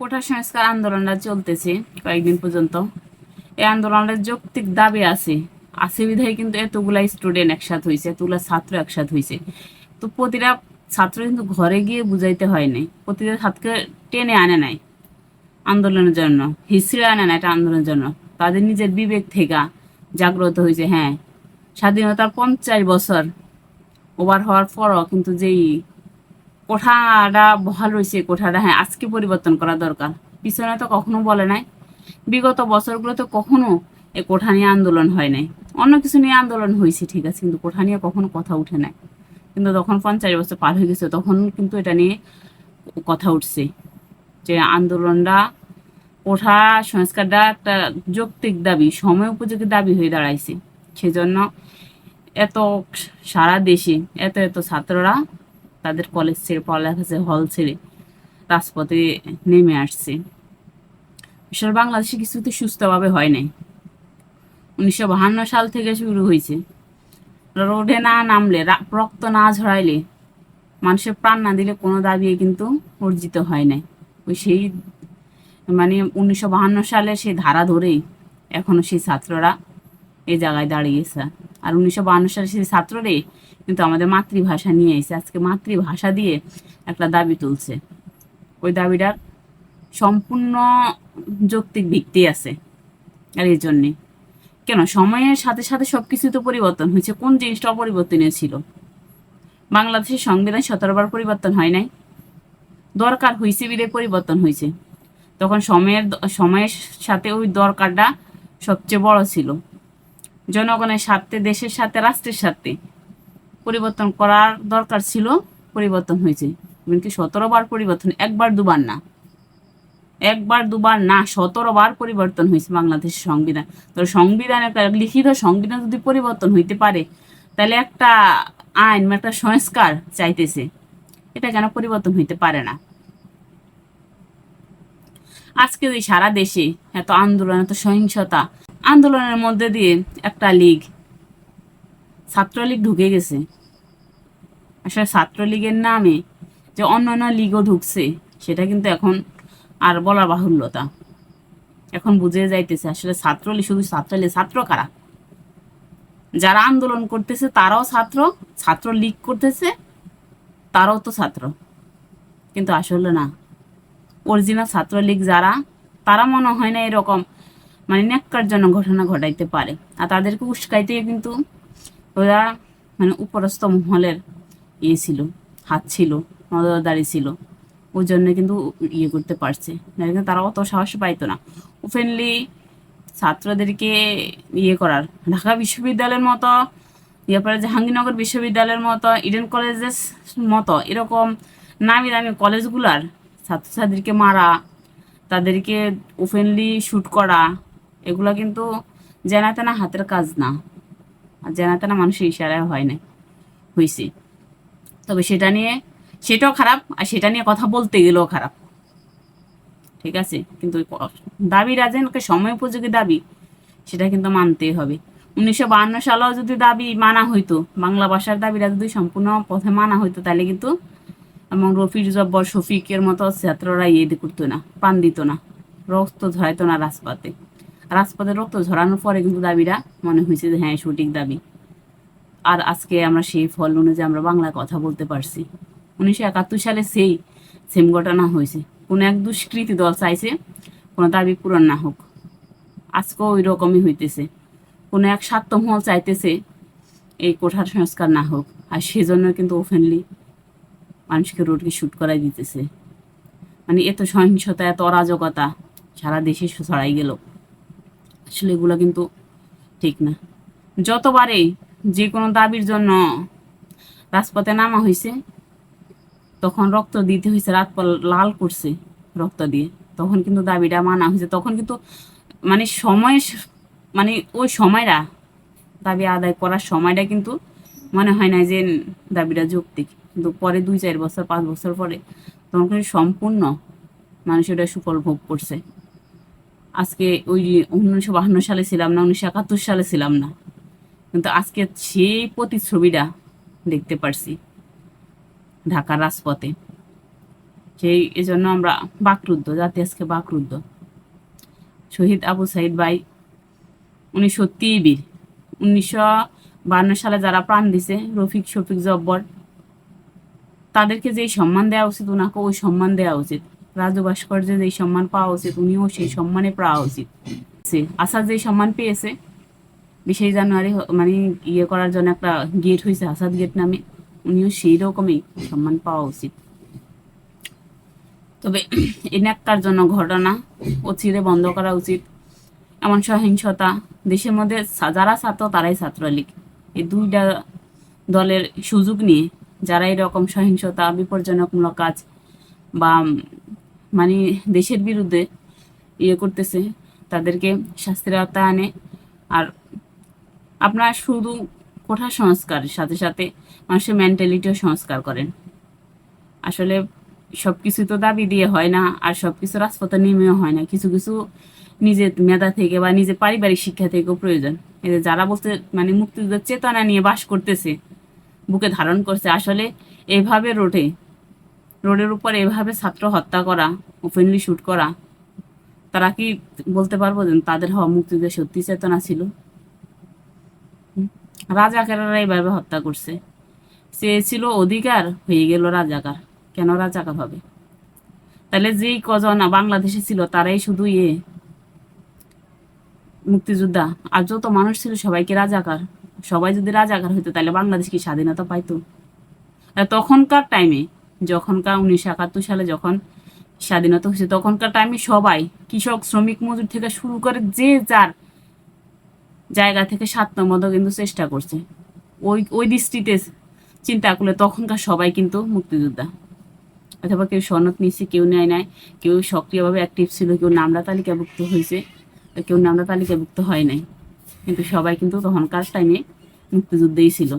কোটা সংস্কার আন্দোলনটা চলতেছে কয়েকদিন পর্যন্ত। এই আন্দোলনের যৌক্তিক দাবি আছে। আছে বিধায় কিন্তু এতগুলা স্টুডেন্ট একসাথে হয়েছে এতগুলা ছাত্র একসাথে হয়েছে তো প্রতিটা ছাত্র কিন্তু ঘরে গিয়ে বুঝাইতে হয় নাই। প্রতিটা ছাত্রকে টেনে আনে নাই আন্দোলনের জন্য হিস্ট্রি আনে না এটা আন্দোলনের জন্য। তাদের নিজের বিবেক থেকে জাগ্রত হয়েছে হ্যাঁ। স্বাধীনতার পঞ্চাশ বছর ওভার হওয়ার পরও কিন্তু যেই কোঠাটা বহাল রয়েছে কোঠাটা হ্যাঁ আজকে পরিবর্তন করা দরকার। পিছনে তো কখনো বলে নাই। বিগত বছরগুলোতে কখনো এই কোঠা নিয়ে আন্দোলন হয় নাই। অন্য কিছু নিয়ে আন্দোলন হয়েছে, ঠিক আছে, কিন্তু কোঠা নিয়ে কখনো কথা উঠে নাই। কিন্তু তখন পঞ্চাশ বছর পার হয়ে গেছে, তখন কিন্তু এটা নিয়ে কথা উঠছে যে আন্দোলনটা কোঠা সংস্কারটা একটা যৌক্তিক দাবি, সময় উপযোগী দাবি হয়ে দাঁড়াইছে। সেজন্য এত সারা দেশে এত এত ছাত্ররা তাদের কলেজ ছেড়ে, পড়ালেখা হল ছেড়ে রাজপথে নেমে আসছে। আসলে বাংলাদেশে কিছুতে সুস্থভাবে হয় নাই। উনিশশো বাহান্ন সাল থেকে শুরু হয়েছে। রোডে না নামলে রক্ত না ঝরাইলে মানুষের প্রাণ না দিলে কোনো দাবি কিন্তু অর্জিত হয় নাই। ওই সেই মানে উনিশশো বাহান্ন সালে সেই ধারা ধরেই এখনও সেই ছাত্ররা এই জায়গায় দাঁড়িয়েছে আর উনিশশো বাহান্ন সালে সেই ছাত্ররাই কিন্তু আমাদের মাতৃভাষা নিয়ে এসে আজকে মাতৃভাষা দিয়ে একটা দাবি তুলছে। ওই দাবিটার সম্পূর্ণ যৌক্তিক ভিত্তি আছে আর এই জন্যে। কেন? সময়ের সাথে সাথে সব কিছু তো পরিবর্তন হয়েছে। কোন জিনিসটা অপরিবর্তনীয় ছিল? বাংলাদেশের সংবিধান সতেরোবার পরিবর্তন হয় নাই। দরকার হয়েছে বিদে পরিবর্তন হয়েছে তখন সময়ের সময়ের সাথে ওই দরকারটা সবচেয়ে বড় ছিল। জনগণের স্বার্থে, দেশের সাথে রাষ্ট্রের সাথে পরিবর্তন করার দরকার ছিল, পরিবর্তন হয়েছে। এমনকি সতেরো বার পরিবর্তন, একবার, দুবার না। একবার, দুবার না, সতেরো বার পরিবর্তন হয়েছে বাংলাদেশের সংবিধান। তো সংবিধান একটা লিখিত সংবিধান যদি পরিবর্তন হইতে পারে, তাহলে একটা আইন একটা সংস্কার চাইতেছে, এটা কেন পরিবর্তন হইতে পারে না? আজকে ওই সারা দেশে এত আন্দোলন, এত সহিংসতা আন্দোলনের মধ্যে দিয়ে একটা লীগ, ছাত্রলীগ ঢুকে গেছে। আসলে ছাত্রলীগের নামে যে অন্য অন্য লীগও ঢুকছে, সেটা কিন্তু এখন আর বলার বাহুল্যতা। এখন বুঝে যাইতেছে, আসলে ছাত্রলীগ শুধু ছাত্রলীগ, ছাত্র কারা? যারা আন্দোলন করতেছে, তারাও ছাত্র ছাত্র লীগ করতেছে, তারাও তো ছাত্র। কিন্তু আসলে না, অরিজিনাল ছাত্রলীগ যারা, তারা মনে হয় না এরকম মানে নেককার জন্য ঘটনা ঘটাইতে পারে। আর তাদেরকে উস্কাইতে কিন্তু ওরা মানে উপরস্থ মহলের ইয়ে ছিল, হাত ছিল, নজরদারি ছিল। ওই জন্য কিন্তু ইয়ে করতে পারছে। তারা অত সাহস পাইতো না। ওপেনলি ছাত্রদেরকে ইয়ে করার, ঢাকা বিশ্ববিদ্যালয়ের মতো ইয়ে জাহাঙ্গীরনগর বিশ্ববিদ্যালয়ের মতো, ইডেন কলেজের মতো এরকম নামি দামি কলেজগুলার ছাত্রছাত্রীকে মারা, তাদেরকে ওপেনলি শ্যুট করা এগুলো কিন্তু জানা তেনা হাতের কাজ না। আর জানা তেনা মানুষের ইশারায় হয় না হয়েছে তবে সেটা নিয়ে, সেটাও খারাপ, আর সেটা নিয়ে কথা বলতে গেলেও খারাপ। ঠিক আছে? কিন্তু দাবি রাজেনকে সময় উপযোগী দাবি, সেটা কিন্তু মানতেই হবে। উনিশশো বাহান্ন সালেও যদি দাবি মানা হইতো, বাংলা ভাষার দাবিটা যদি সম্পূর্ণ পথে মানা হইতো, তাহলে কিন্তু এবং রফিক জব্বর, শফিকের মতো ছাত্ররা ইয়ে করতো না পান দিত না, রক্ত ঝরাইতো না রাজপথে। রাজপথে রক্ত ঝরানোর পরে কিন্তু দাবিটা মনে হয়েছে যে হ্যাঁ সঠিক দাবি। আর আজকে আমরা সেই ফল অনুযায়ী আমরা বাংলায় কথা বলতে পারছি। উনিশশো একাত্তর সালে সেই সেম ঘটনা হয়েছে। কোনো এক দুষ্কৃতি দল চাইছে কোনো দাবি পূরণ না হোক। আজকেও ওই রকমই হইতেছে। কোনো এক স্বার্থমহল চাইতেছে এই কোঠার সংস্কার না হোক। আর সেজন্য কিন্তু ওপেনলি মানুষকে রোডকে শ্যুট করাই দিতেছে। মানে এত সহিংসতা, এত অরাজকতা সারা দেশে ছড়াই গেল। আসলে এগুলো কিন্তু ঠিক না। যতবারে যে কোনো দাবির জন্য রাজপথে নামা হয়েছে তখন রক্ত দিতে হয়েছে রাত লাল করছে রক্ত দিয়ে, তখন কিন্তু দাবিটা মানা হয়েছে তখন কিন্তু মানে সময় মানে ওই সময়টা দাবি আদায় করার সময়টা কিন্তু মনে হয় না যে দাবিটা যৌক্তিক। কিন্তু পরে দুই চার বছর, পাঁচ বছর পরে তখন কিন্তু সম্পূর্ণ মানুষ এটা সুফল ভোগ করছে। আজকে ওই উনিশশো বাহান্ন সালে ছিলাম না, উনিশশো একাত্তর সালে ছিলাম না। কিন্তু আজকে সেই প্রতিচ্ছবিটা দেখতে পারছি ঢাকার রাজপথে। সেই এজন্য আমরা বাকরুদ্ধ, জাতি আজকে বাকরুদ্ধ। শহীদ আবু সাইদ ভাই উনি সত্যিই বীর উনিশশো বান্ন সালে যারা প্রাণ দিছে, রফিক, শফিক, জব্বর, তাদেরকে যেই সম্মান দেওয়া উচিত ওনাকে ওই সম্মান দেওয়া উচিত। রাজু ভাস্কর্যে যেই সম্মান পাওয়া উচিত, উনিও সেই সম্মানে পাওয়া উচিত। আসাদ যেই সম্মান পেয়েছে বিশে জানুয়ারি মানে ইয়ে করার জন্য একটা গেট হয়েছে আসাদ গেট নামে, উনিও সেই রকমই সম্মান পাওয়া উচিত। তবে এনাকার জন্য ঘটনা অচিরে বন্ধ করা উচিত। এমন সহিংসতা, দেশের মধ্যে যারা ছাত্র তারাই ছাত্রলীগ। এই দুইটা দলের সুযোগ নিয়ে যারা এরকম সহিংসতা, বিপজ্জনকমূলক কাজ বা মানে দেশের বিরুদ্ধে ইয়ে করতেছে, তাদেরকে শাস্তির আওতায় আনে। আর আপনার শুধু কোঠা সংস্কারের সাথে সাথে মানুষের মেন্টালিটিও সংস্কার করেন। আসলে সব কিছু তো দাবি দিয়ে হয় না, আর সব কিছু রাজপথে নেমেও হয় না। কিছু কিছু নিজের মেধা থেকে বা নিজের পারিবারিক শিক্ষা থেকেও প্রয়োজন। এদের যারা বলতে মানে মুক্তিযুদ্ধের চেতনা নিয়ে বাস করতেছে, বুকে ধারণ করছে, আসলে এইভাবে রোডে রোডের উপর এভাবে ছাত্র হত্যা করা ওপেনলি শ্যুট করা, তারা কি বলতে পারব যে তাদের হওয়া মুক্তিযুদ্ধের সত্যি চেতনা ছিল? রাজাকারেরা এইভাবে হত্যা করছে। সে ছিল অধিকার, হয়ে গেল রাজাকার। কেন রাজাকার হবে? তাহলে যেই কজন বাংলাদেশে ছিল তারাই শুধু ইয়ে মুক্তিযোদ্ধা। আর যত মানুষ ছিল সবাইকে রাজাকার? সবাই যদি রাজাকার হইতো তাহলে বাংলাদেশ কি স্বাধীনতা পাইতো? তখনকার টাইমে যখনকার উনিশশো একাত্তর সালে যখন স্বাধীনতা হয়েছে, তখনকার টাইমে সবাই, কৃষক, শ্রমিক, মজুর থেকে শুরু করে যে যার জায়গা থেকে স্বার্থমতো কিন্তু চেষ্টা করছে। ওই ওই দৃষ্টিতে চিন্তা করলে তখনকার সবাই কিন্তু মুক্তিযোদ্ধা। অথবা কেউ সনদ নিচ্ছে কেউ নেয় নাই, কেউ সক্রিয়ভাবে অ্যাক্টিভ ছিল, কেউ নামরা তালিকাভুক্ত হয়েছে কেউ নামরা তালিকাভুক্ত হয় নাই। কিন্তু সবাই কিন্তু তখনকার টাইমে মুক্তিযুদ্ধেই ছিল।